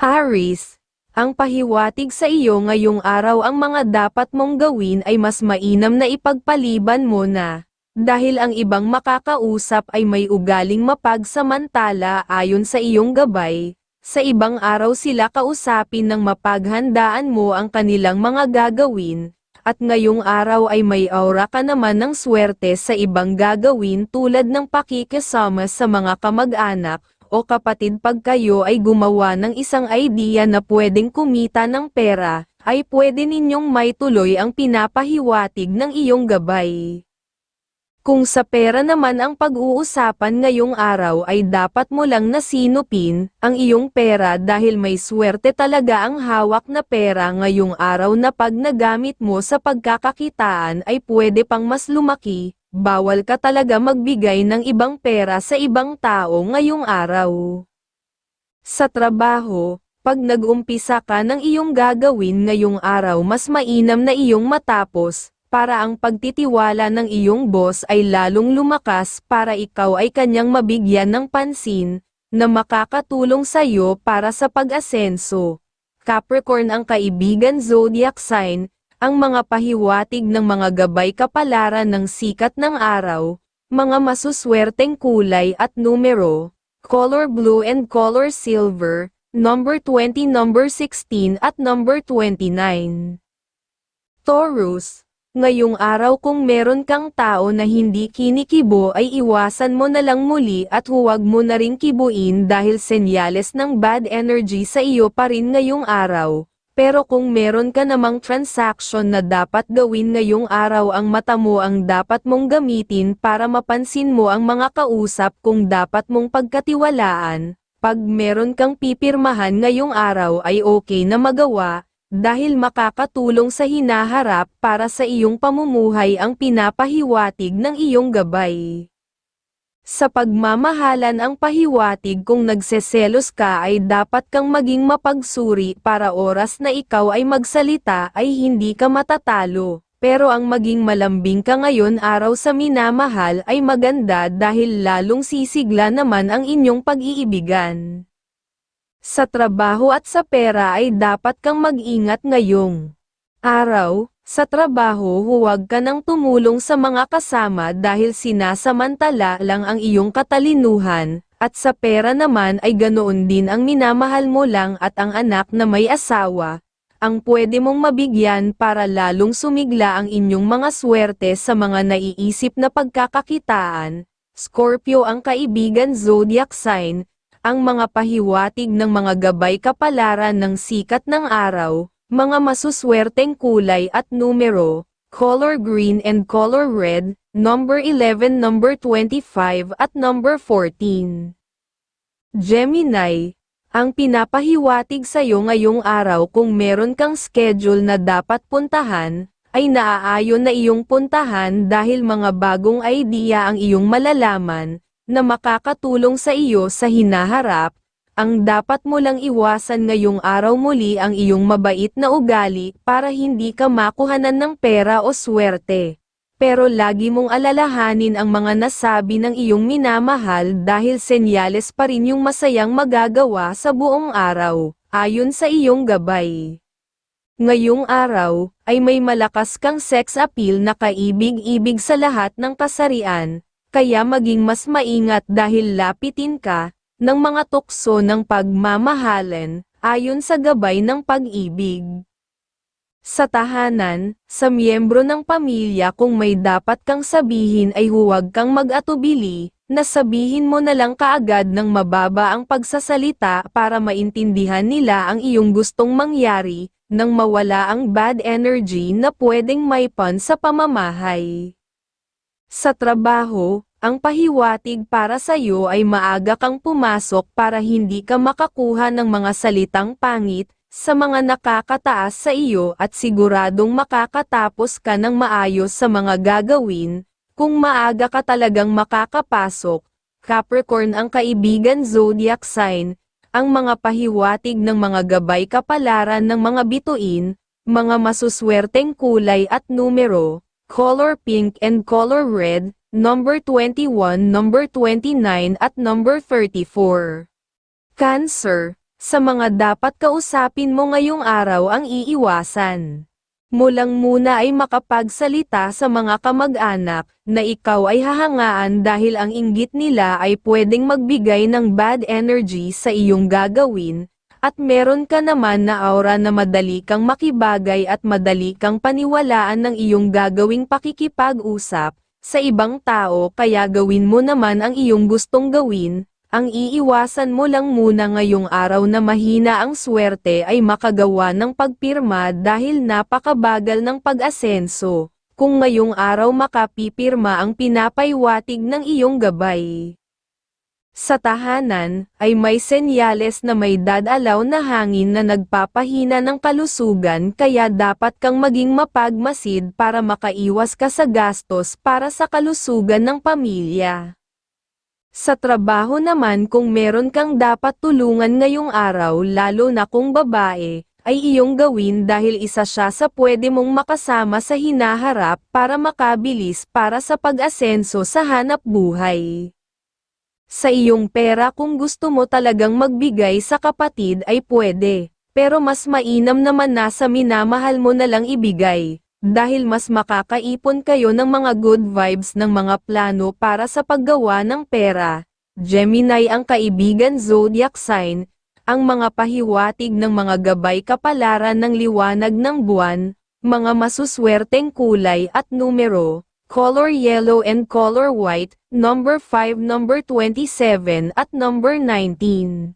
Aris, ang pahiwatig sa iyo ngayong araw ang mga dapat mong gawin ay mas mainam na ipagpaliban mo na. Dahil ang ibang makakausap ay may ugaling mapagsamantala ayon sa iyong gabay, sa ibang araw sila kausapin ng mapaghandaan mo ang kanilang mga gagawin, at ngayong araw ay may aura ka naman ng swerte sa ibang gagawin tulad ng pakikisama sa mga kamag-anak, o kapatid pag kayo ay gumawa ng isang idea na pwedeng kumita ng pera, ay pwede ninyong may tuloy ang pinapahiwatig ng iyong gabay. Kung sa pera naman ang pag-uusapan ngayong araw ay dapat mo lang nasinupin ang iyong pera dahil may swerte talaga ang hawak na pera ngayong araw na pag nagamit mo sa pagkakakitaan ay pwede pang mas lumaki, bawal ka talaga magbigay ng ibang pera sa ibang tao ngayong araw. Sa trabaho, pag nag-umpisa ka ng iyong gagawin ngayong araw mas mainam na iyong matapos, para ang pagtitiwala ng iyong boss ay lalong lumakas para ikaw ay kanyang mabigyan ng pansin, na makakatulong sa iyo para sa pag-asenso. Capricorn ang kaibigan zodiac sign, ang mga pahiwatig ng mga gabay kapalaran ng sikat ng araw, mga masuswerteng kulay at numero, color blue and color silver, number 20, number 16 at number 29. Taurus, Ngayong araw kung meron kang tao na hindi kinikibo ay iwasan mo na lang muli at huwag mo na rin kibuin dahil senyales ng bad energy sa iyo pa rin ngayong araw. Pero kung meron ka namang transaction na dapat gawin ngayong araw ang mata mo ang dapat mong gamitin para mapansin mo ang mga kausap kung dapat mong pagkatiwalaan, pag meron kang pipirmahan ngayong araw ay okay na magawa, dahil makakatulong sa hinaharap para sa iyong pamumuhay ang pinapahiwatig ng iyong gabay. Sa pagmamahalan ang pahiwatig kung nagseselos ka ay dapat kang maging mapagsuri para oras na ikaw ay magsalita ay hindi ka matatalo. Pero ang maging malambing ka ngayon araw sa minamahal ay maganda dahil lalong sisigla naman ang inyong pag-iibigan. Sa trabaho at sa pera ay dapat kang mag-ingat ngayong araw. Sa trabaho huwag ka nang tumulong sa mga kasama dahil sinasamantala lang ang iyong katalinuhan, at sa pera naman ay ganoon din ang minamahal mo lang at ang anak na may asawa, ang pwede mong mabigyan para lalong sumigla ang inyong mga swerte sa mga naiisip na pagkakakitaan. Scorpio ang kaibigan zodiac sign, ang mga pahiwatig ng mga gabay kapalaran ng sikat ng araw, mga masuswerteng kulay at numero, color green and color red, number 11, number 25 at number 14. Gemini, ang pinapahiwatig sa iyo ngayong araw kung meron kang schedule na dapat puntahan, ay naaayon na iyong puntahan dahil mga bagong idea ang iyong malalaman, na makakatulong sa iyo sa hinaharap, ang dapat mo lang iwasan ngayong araw muli ang iyong mabait na ugali para hindi ka makuhanan ng pera o swerte. Pero lagi mong alalahanin ang mga nasabi ng iyong minamahal dahil senyales pa rin yung masayang magagawa sa buong araw, ayon sa iyong gabay. Ngayong araw, ay may malakas kang sex appeal na kaibig-ibig sa lahat ng kasarian, kaya maging mas maingat dahil lapitin ka, ng mga tukso ng pagmamahalan, ayon sa gabay ng pag-ibig. Sa tahanan, sa miyembro ng pamilya kung may dapat kang sabihin ay huwag kang mag-atubili, na sabihin mo na lang kaagad ng mababa ang pagsasalita para maintindihan nila ang iyong gustong mangyari, nang mawala ang bad energy na pwedeng may pan sa pamamahay. Sa trabaho, ang pahiwatig para sa iyo ay maaga kang pumasok para hindi ka makakuha ng mga salitang pangit, sa mga nakakataas sa iyo at siguradong makakatapos ka ng maayos sa mga gagawin, kung maaga ka talagang makakapasok. Capricorn ang kaibigan zodiac sign, ang mga pahiwatig ng mga gabay kapalaran ng mga bituin, mga masuswerteng kulay at numero, color pink and color red, number 21, number 29 at number 34. Cancer, Sa mga dapat kausapin mo ngayong araw ang iiwasan. Mulang muna ay makapagsalita sa mga kamag-anak na ikaw ay hahangaan dahil ang inggit nila ay pwedeng magbigay ng bad energy sa iyong gagawin, at meron ka naman na aura na madali kang makibagay at madali kang paniwalaan ng iyong gagawing pakikipag-usap sa ibang tao kaya gawin mo naman ang iyong gustong gawin, ang iiwasan mo lang muna ngayong araw na mahina ang swerte ay makagawa ng pagpirma dahil napakabagal ng pag-asenso, kung ngayong araw makapipirma ang pinapaywatig ng iyong gabay. Sa tahanan, ay may senyales na may dadalaw na hangin na nagpapahina ng kalusugan kaya dapat kang maging mapagmasid para makaiwas ka sa gastos para sa kalusugan ng pamilya. Sa trabaho naman kung meron kang dapat tulungan ngayong araw lalo na kung babae, ay iyong gawin dahil isa siya sa pwede mong makasama sa hinaharap para makabilis para sa pag-asenso sa hanap buhay. Sa iyong pera kung gusto mo talagang magbigay sa kapatid ay pwede, pero mas mainam naman na sa minamahal mo na lang ibigay, dahil mas makakaipon kayo ng mga good vibes ng mga plano para sa paggawa ng pera. Gemini ang kaibigan zodiac sign, ang mga pahiwatig ng mga gabay kapalaran ng liwanag ng buwan, mga masuswerteng kulay at numero, color yellow and color white, number 5, number 27 at number 19.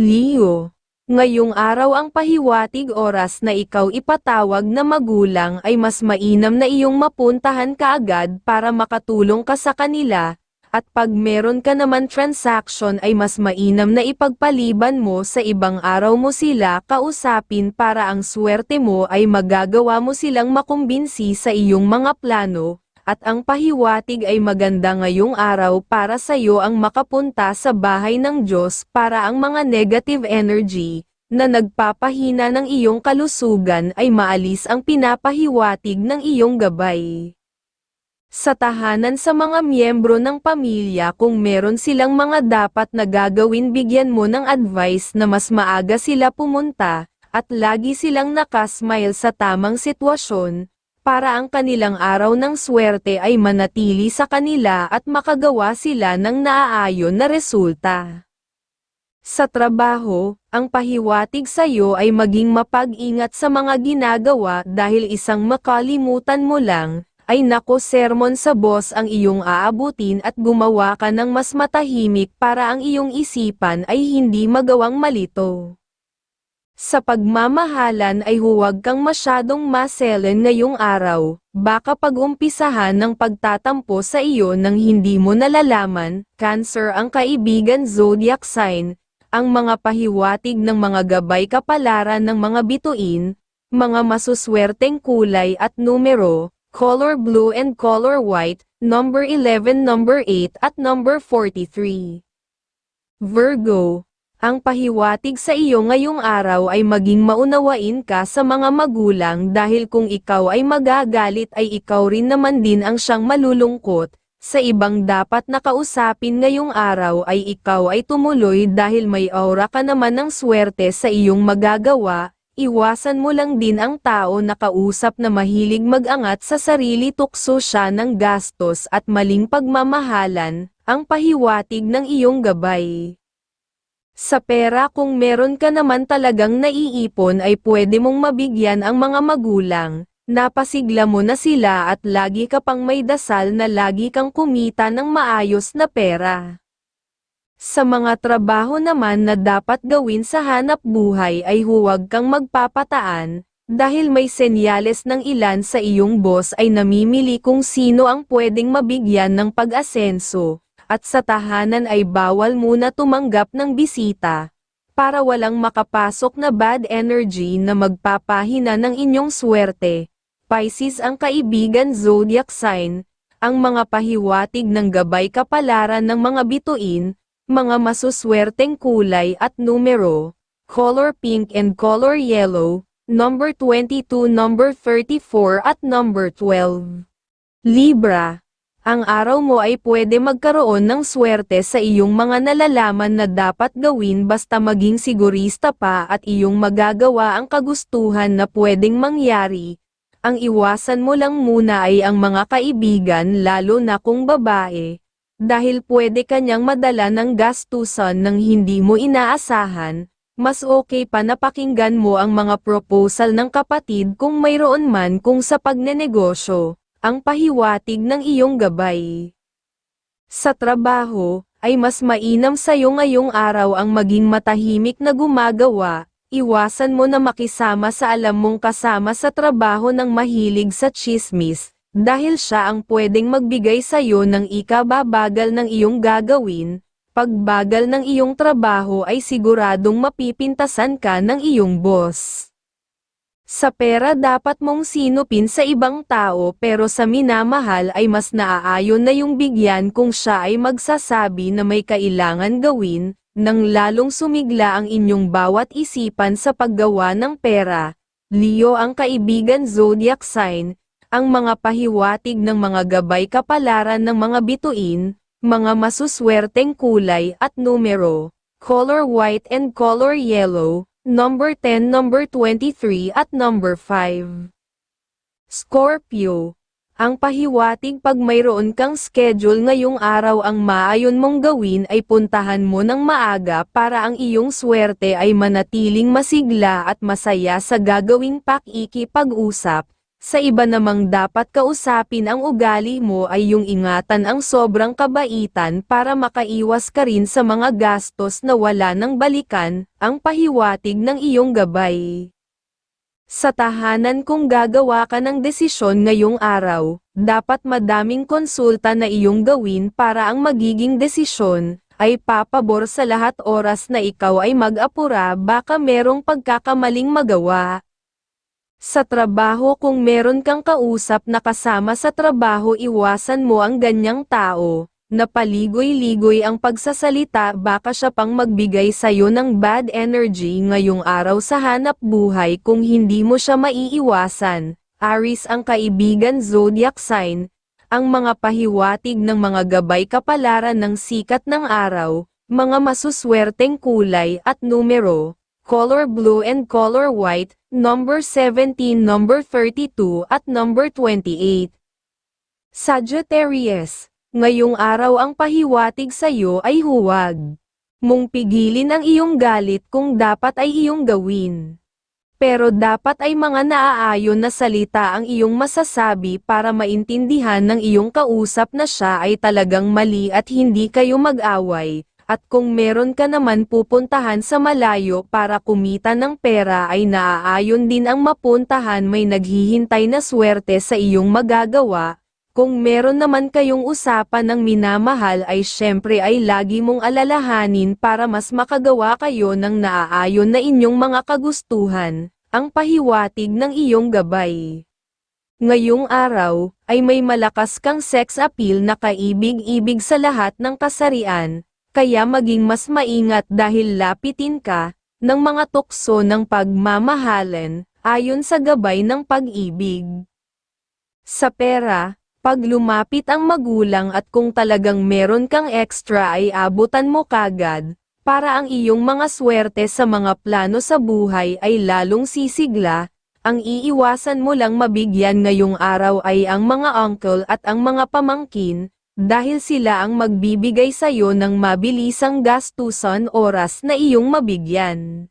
Leo Ngayong araw ang pahiwatig oras na ikaw ipatawag na magulang ay mas mainam na iyong mapuntahan kaagad para makatulong ka sa kanila, at pag meron ka naman transaction ay mas mainam na ipagpaliban mo sa ibang araw mo sila kausapin para ang swerte mo ay magagawa mo silang makumbinsi sa iyong mga plano, at ang pahiwatig ay maganda ngayong araw para sa iyo ang makapunta sa bahay ng Diyos para ang mga negative energy, na nagpapahina ng iyong kalusugan ay maalis ang pinapahiwatig ng iyong gabay. Sa tahanan sa mga miyembro ng pamilya kung meron silang mga dapat na gagawin bigyan mo ng advice na mas maaga sila pumunta, at lagi silang nakasmile sa tamang sitwasyon, para ang kanilang araw ng swerte ay manatili sa kanila at makagawa sila ng naaayon na resulta. Sa trabaho, ang pahiwatig sa iyo ay maging mapag-ingat sa mga ginagawa dahil isang makalimutan mo lang, ay nako sermon sa boss ang iyong aabutin at gumawa ka ng mas matahimik para ang iyong isipan ay hindi magawang malito. Sa pagmamahalan ay huwag kang masyadong maselen ngayong araw, baka pag-umpisahan ng pagtatampo sa iyo nang hindi mo nalalaman, Cancer ang kaibigan zodiac sign, ang mga pahiwatig ng mga gabay kapalaran ng mga bituin, mga masuswerteng kulay at numero, color blue and color white, number 11, number 8 at number 43. Virgo, ang pahiwatig sa iyo ngayong araw ay maging maunawain ka sa mga magulang dahil kung ikaw ay magagalit ay ikaw rin naman din ang siyang malulungkot. Sa ibang dapat nakausapin ngayong araw ay ikaw ay tumuloy dahil may aura ka naman ng swerte sa iyong magagawa, iwasan mo lang din ang tao na kausap na mahilig mag-angat sa sarili tukso siya ng gastos at maling pagmamahalan, ang pahiwatig ng iyong gabay. Sa pera kung meron ka naman talagang naiipon ay pwede mong mabigyan ang mga magulang, napasigla mo na sila at lagi ka pang may dasal na lagi kang kumita ng maayos na pera. Sa mga trabaho naman na dapat gawin sa hanap buhay ay huwag kang magpapataan, dahil may senyales ng ilan sa iyong boss ay namimili kung sino ang pwedeng mabigyan ng pag-asenso, at sa tahanan ay bawal muna tumanggap ng bisita, para walang makapasok na bad energy na magpapahina ng inyong swerte. Pisces ang kaibigan zodiac sign, ang mga pahiwatig ng gabay kapalaran ng mga bituin, mga masuswerteng kulay at numero, color pink and color yellow, number 22, number 34 at number 12. Libra, ang araw mo ay pwede magkaroon ng swerte sa iyong mga nalalaman na dapat gawin basta maging sigurista pa at iyong magagawa ang kagustuhan na pwedeng mangyari. Ang iwasan mo lang muna ay ang mga kaibigan lalo na kung babae, dahil pwede kanyang madala ng gastusan ng hindi mo inaasahan, mas okay pa na pakinggan mo ang mga proposal ng kapatid kung mayroon man kung sa pagnenegosyo ang pahiwatig ng iyong gabay. Sa trabaho, ay mas mainam sa'yo ngayong araw ang maging matahimik na gumagawa, iwasan mo na makisama sa alam mong kasama sa trabaho ng mahilig sa chismis, dahil siya ang pwedeng magbigay sa'yo ng ikababagal ng iyong gagawin, pagbagal ng iyong trabaho ay siguradong mapipintasan ka ng iyong boss. Sa pera dapat mong sinupin sa ibang tao pero sa minamahal ay mas naaayon na yung bigyan kung siya ay magsasabi na may kailangan gawin, nang lalong sumigla ang inyong bawat isipan sa paggawa ng pera. Leo ang kaibigan zodiac sign, ang mga pahiwatig ng mga gabay kapalaran ng mga bituin, mga masuswerteng kulay at numero, color white and color yellow, number 10, number 23 at number 5. Scorpio. Ang pahiwatig pag mayroon kang schedule ngayong araw ang maayon mong gawin ay puntahan mo ng maaga para ang iyong swerte ay manatiling masigla at masaya sa gagawing pakikipag-usap. Sa iba namang dapat kausapin ang ugali mo ay yung ingatan ang sobrang kabaitan para makaiwas ka rin sa mga gastos na wala ng balikan, ang pahiwatig ng iyong gabay. Sa tahanan kung gagawa ka ng desisyon ngayong araw, dapat madaming konsulta na iyong gawin para ang magiging desisyon, ay papabor sa lahat oras na ikaw ay mag-apura baka merong pagkakamaling magawa. Sa trabaho kung meron kang kausap na kasama sa trabaho iwasan mo ang ganyang tao, na paligoy-ligoy ang pagsasalita baka siya pang magbigay sa'yo ng bad energy ngayong araw sa hanap buhay kung hindi mo siya maiiwasan. Aris ang kaibigan zodiac sign, ang mga pahiwatig ng mga gabay kapalaran ng sikat ng araw, mga masuswerteng kulay at numero, color blue and color white, number 17, number 32 at number 28. Sagittarius, ngayong araw ang pahiwatig sa iyo ay huwag mong pigilin ang iyong galit kung dapat ay iyong gawin. Pero dapat ay mga naaayon na salita ang iyong masasabi para maintindihan ng iyong kausap na siya ay talagang mali at hindi kayo mag-away, at kung meron ka naman pupuntahan sa malayo para kumita ng pera ay naaayon din ang mapuntahan may naghihintay na swerte sa iyong magagawa, kung meron naman kayong usapan ng minamahal ay syempre ay lagi mong alalahanin para mas makagawa kayo ng naaayon na inyong mga kagustuhan, ang pahiwatig ng iyong gabay. Ngayong araw, ay may malakas kang sex appeal na kaibig-ibig sa lahat ng kasarian, kaya maging mas maingat dahil lapitin ka, ng mga tukso ng pagmamahalan, ayon sa gabay ng pag-ibig. Sa pera, pag lumapit ang magulang at kung talagang meron kang extra ay abutan mo kagad, para ang iyong mga swerte sa mga plano sa buhay ay lalong sisigla, ang iiwasan mo lang mabigyan ngayong araw ay ang mga uncle at ang mga pamangkin, dahil sila ang magbibigay sa'yo ng mabilisang gastusan oras na iyong mabigyan.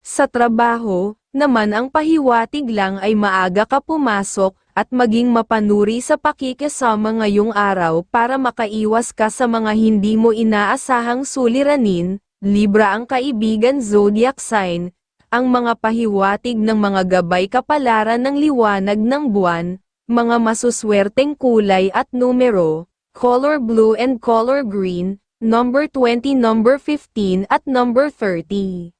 Sa trabaho, naman ang pahiwatig lang ay maaga ka pumasok, at maging mapanuri sa pakikisama ngayong araw para makaiwas ka sa mga hindi mo inaasahang suliranin, Libra ang kaibigan zodiac sign, ang mga pahiwatig ng mga gabay kapalaran ng liwanag ng buwan, mga masuswerteng kulay at numero, color blue and color green, number 20, number 15 at number 30.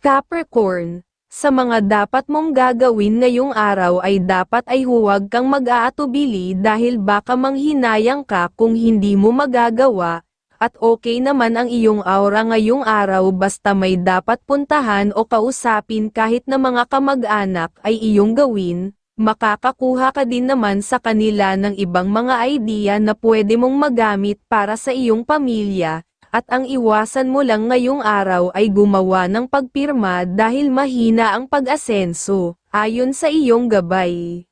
Capricorn, sa mga dapat mong gagawin ngayong araw ay dapat ay huwag kang mag-aatubili dahil baka manghinayang ka kung hindi mo magagawa, at okay naman ang iyong aura ngayong araw basta may dapat puntahan o kausapin kahit na mga kamag-anak ay iyong gawin, makakakuha ka din naman sa kanila ng ibang mga idea na pwede mong magamit para sa iyong pamilya, at ang iwasan mo lang ngayong araw ay gumawa ng pagpirma dahil mahina ang pag-asenso, ayon sa iyong gabay.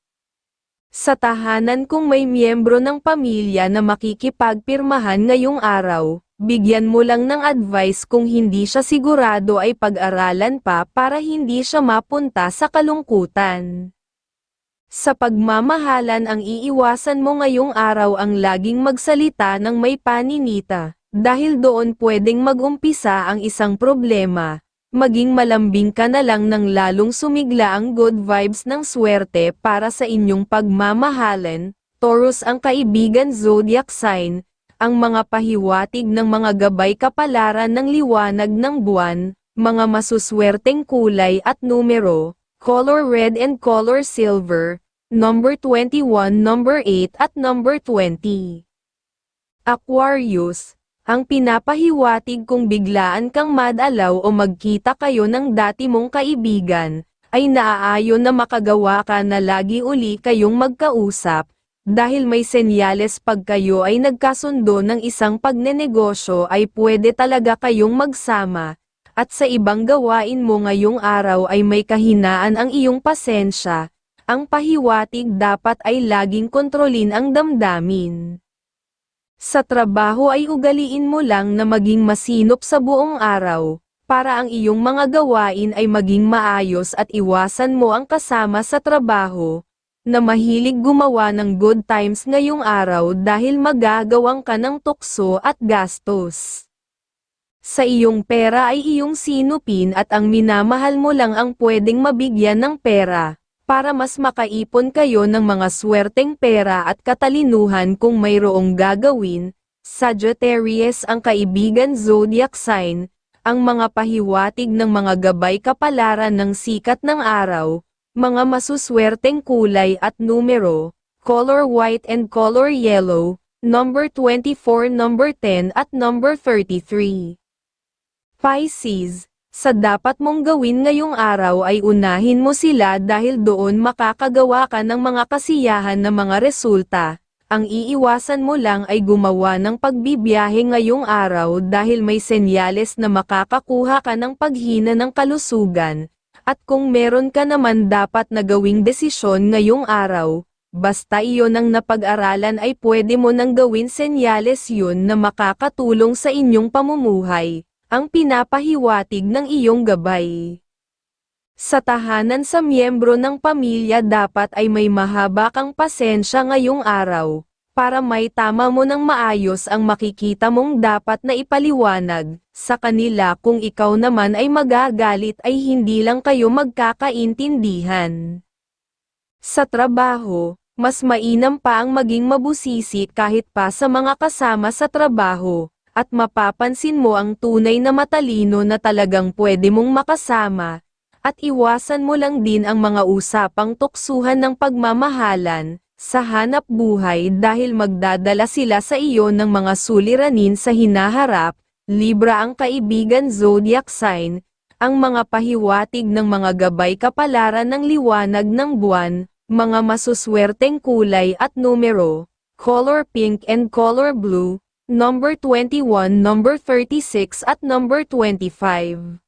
Sa tahanan kung may miyembro ng pamilya na makikipagpirmahan ngayong araw, bigyan mo lang ng advice kung hindi siya sigurado ay pag-aralan pa para hindi siya mapunta sa kalungkutan. Sa pagmamahalan ang iiwasan mo ngayong araw ang laging magsalita ng may paninita, dahil doon pwedeng mag-umpisa ang isang problema, maging malambing ka na lang ng lalong sumigla ang good vibes ng swerte para sa inyong pagmamahalan, Taurus ang kaibigan zodiac sign, ang mga pahiwatig ng mga gabay kapalaran ng liwanag ng buwan, mga masuswerteng kulay at numero, color red and color silver, number 21, number 8 at number 20. Aquarius, ang pinapahiwatig kung biglaan kang madalaw o magkita kayo ng dati mong kaibigan, ay naaayon na makagawa ka na lagi uli kayong magkausap, dahil may senyales pag kayo ay nagkasundo ng isang pagnenegosyo ay pwede talaga kayong magsama, at sa ibang gawain mo ngayong araw ay may kahinaan ang iyong pasensya, ang pahiwatig dapat ay laging kontrolin ang damdamin. Sa trabaho ay ugaliin mo lang na maging masinop sa buong araw, para ang iyong mga gawain ay maging maayos at iwasan mo ang kasama sa trabaho, na mahilig gumawa ng good times ngayong araw dahil magagawang ka ng tukso at gastos. Sa iyong pera ay iyong sinupin at ang minamahal mo lang ang pwedeng mabigyan ng pera para mas makaipon kayo ng mga swerteng pera at katalinuhan kung mayroong gagawin. Sagittarius ang kaibigan zodiac sign, ang mga pahiwatig ng mga gabay kapalaran ng sikat ng araw, mga masuswerteng kulay at numero, color white and color yellow, number 24, number 10 at number 33. Pisces, sa dapat mong gawin ngayong araw ay unahin mo sila dahil doon makakagawa ka ng mga kasiyahan na mga resulta. Ang iiwasan mo lang ay gumawa ng pagbibiyahe ngayong araw dahil may senyales na makakakuha ka ng paghina ng kalusugan. At kung meron ka naman dapat na gawing desisyon ngayong araw, basta iyon ang napag-aralan ay pwede mo nang gawin senyales yun na makakatulong sa inyong pamumuhay ang pinapahiwatig ng iyong gabay. Sa tahanan sa miyembro ng pamilya dapat ay may mahaba kang pasensya ngayong araw, para may tama mo ng maayos ang makikita mong dapat na ipaliwanag, sa kanila kung ikaw naman ay magagalit ay hindi lang kayo magkakaintindihan. Sa trabaho, mas mainam pa ang maging mabusisi kahit pa sa mga kasama sa trabaho, at mapapansin mo ang tunay na matalino na talagang pwede mong makasama, at iwasan mo lang din ang mga usapang tuksuhan ng pagmamahalan, sa hanap buhay dahil magdadala sila sa iyo ng mga suliranin sa hinaharap, Libra ang kaibigan zodiac sign, ang mga pahiwatig ng mga gabay kapalaran ng liwanag ng buwan, mga masuswerteng kulay at numero, color pink and color blue, number 21, number 36 at number 25.